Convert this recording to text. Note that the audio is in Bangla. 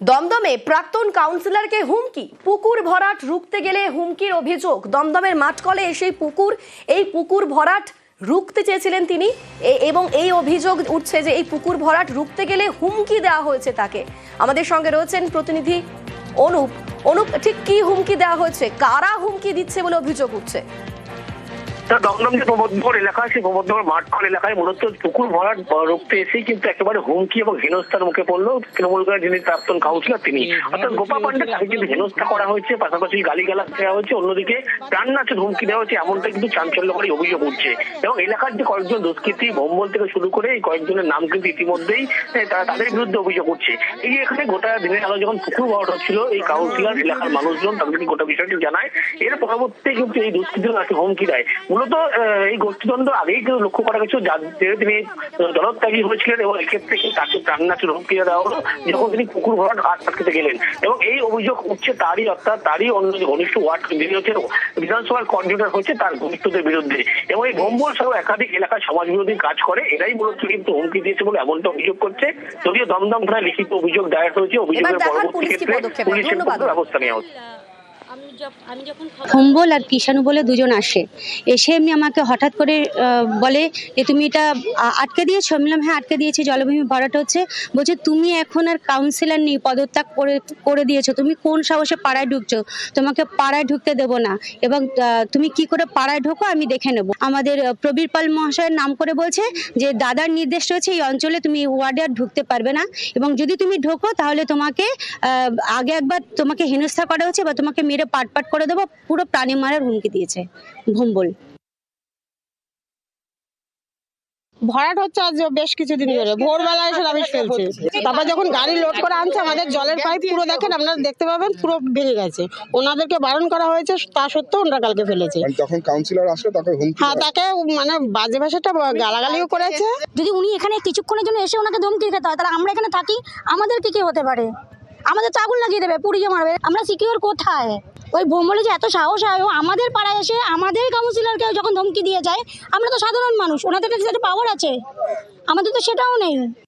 দমদমে প্রাক্তন কাউন্সিলরকে হুমকি। পুকুর ভরাট রুখতে গেলে হুমকির অভিযোগ। দমদমের মাঠকলে এসে পুকুর, এই পুকুর ভরাট রুখতে চেয়েছিলেন তিনি। এবং এই অভিযোগ উঠছে যে এই পুকুর ভরাট রুখতে গেলে হুমকি দেওয়া হয়েছে তাকে। আমাদের সঙ্গে রয়েছেন প্রতিনিধি অনুপ। অনুপ, ঠিক কি হুমকি দেওয়া হয়েছে? কারা হুমকি দিচ্ছে বলে অভিযোগ উঠছে? তা দমদম যে প্রমোদনগর এলাকা সেই প্রমোদনগর মাঠকল এলাকায় মূলত পুকুর ভরাট রুখতে এসেই কিন্তু একেবারে হুমকি এবং হেনস্থার মুখে পড়ল তৃণমূল যিনি প্রাক্তন কাউন্সিলর তিনি। অর্থাৎ গোপা পান্ডে তাকে কিন্তু হেনস্থা করা হয়েছে পাশাপাশি গালিগালাজ দেওয়া হয়েছে অন্যদিকে প্রাণ নাচের হুমকি দেওয়া হয়েছে এমনটা কিন্তু চাঞ্চল্যকরী অভিযোগ উঠছে। এবং এলাকার যে কয়েকজন দুষ্কৃতী ভম্বল থেকে শুরু করে এই কয়েকজনের নাম কিন্তু ইতিমধ্যেই তারা তাদের বিরুদ্ধে অভিযোগ উঠছে। এই যে এখানে গোটা দিনের আলো যখন পুকুর ভরাট হচ্ছিল এই কাউন্সিলর এলাকার মানুষজন তাদেরকে গোটা বিষয়টি জানায়। এর পরবর্তীতে কিন্তু এই দুষ্কৃতীরা তাকে হুমকি দেয়। মূলত এই গোষ্ঠীদ্বন্দ্ব আগেই লক্ষ্য করা গেছে। যা- যে তিনি দলত্যাগী হয়েছিলেন এবং এক্ষেত্রে তাকে প্রাণনাচের হুমকি দেওয়া হলো। যখন তিনি পুকুর ভরাট আটকাতে গেলেন। এবং এই অভিযোগ উঠছে তারই অর্থাৎ তারই অন্য যে ঘনিষ্ঠ ওয়ার্ড যিনি বিধানসভার কর্ডিনেটর হচ্ছে তার ঘনিষ্ঠদের বিরুদ্ধে। এবং এই ভম্বল সহ একাধিক এলাকায় সমাজ বিরোধী কাজ করে এরাই মূলত কিন্তু হুমকি দিয়েছে বলে এমনটা অভিযোগ করছে। যদিও দমদম থানায় লিখিত অভিযোগ দায়ের হয়েছে অভিযোগের পরবর্তী ক্ষেত্রে পুলিশের ব্যবস্থা নেওয়া হচ্ছে। হোম্বল আর কিষাণু বলে দুজন আসে। এসে এমনি আমাকে হঠাৎ করে বলে যে, তুমি এটা আটকে দিয়েছ? আমি বললাম হ্যাঁ আটকে দিয়েছি। জলভূমি ভরাট হচ্ছে। বলছে, তুমি এখন আর কাউন্সিলর নেই, পদত্যাগ করে করে দিয়েছ। তুমি কোন সাহসে পাড়ায় ঢুকছো? তোমাকে পাড়ায় ঢুকতে দেব না। এবং তুমি কি করে পাড়ায় ঢোকো আমি দেখে নেব। আমাদের প্রবীর পাল মহাশয়ের নাম করে বলছে যে, দাদার নির্দেশ রয়েছে এই অঞ্চলে তুমি ওয়ার্ডে আর ঢুকতে পারবে না। এবং যদি তুমি ঢোকো, তাহলে তোমাকে আগে একবার তোমাকে হেনস্থা করা হচ্ছে বা তোমাকে মেরে পাট পাট করে দেবো পুরো প্রাণী মারার হুমকি দিয়েছে। ভম্বল ভরাট হচ্ছে আজ বেশ কিছুদিন ধরে। ভোরবেলা এসে রাবিশ ফেলছে। তারপর যখন গাড়ি লোড করে আনছে আমাদের জলের পাইপ পুরো দেখেন আপনারা দেখতে পাবেন পুরো ভেঙে গেছে। ওনাদেরকে বারণ করা হয়েছে তা সত্ত্বেও ওনারা কালকে ফেলেছে। মানে তখন কাউন্সিলর আসলে তাকে হুমকি হ্যাঁ তাকে মানে বাজে ভাষাটা গালাগালিও করেছে। যদি উনি এখানে কিছুক্ষণের জন্য এসে ওনাকে ধমকি খেতে হয় তাহলে আমরা এখানে থাকি আমাদের কি কি হতে পারে? আমাদের তো আগুন লাগিয়ে দেবে পুড়িয়ে মারবে। আমরা সিকিউর কোথায়? ওই ভ্রমণে যে, এত সাহস হয় ও আমাদের পাড়ায় এসে আমাদের কাউন্সিলরকে যখন ধমকি দিয়ে যায়, আমরা তো সাধারণ মানুষ, ওনাদের কাছে পাওয়ার আছে। আমাদের তো সেটাও নেই।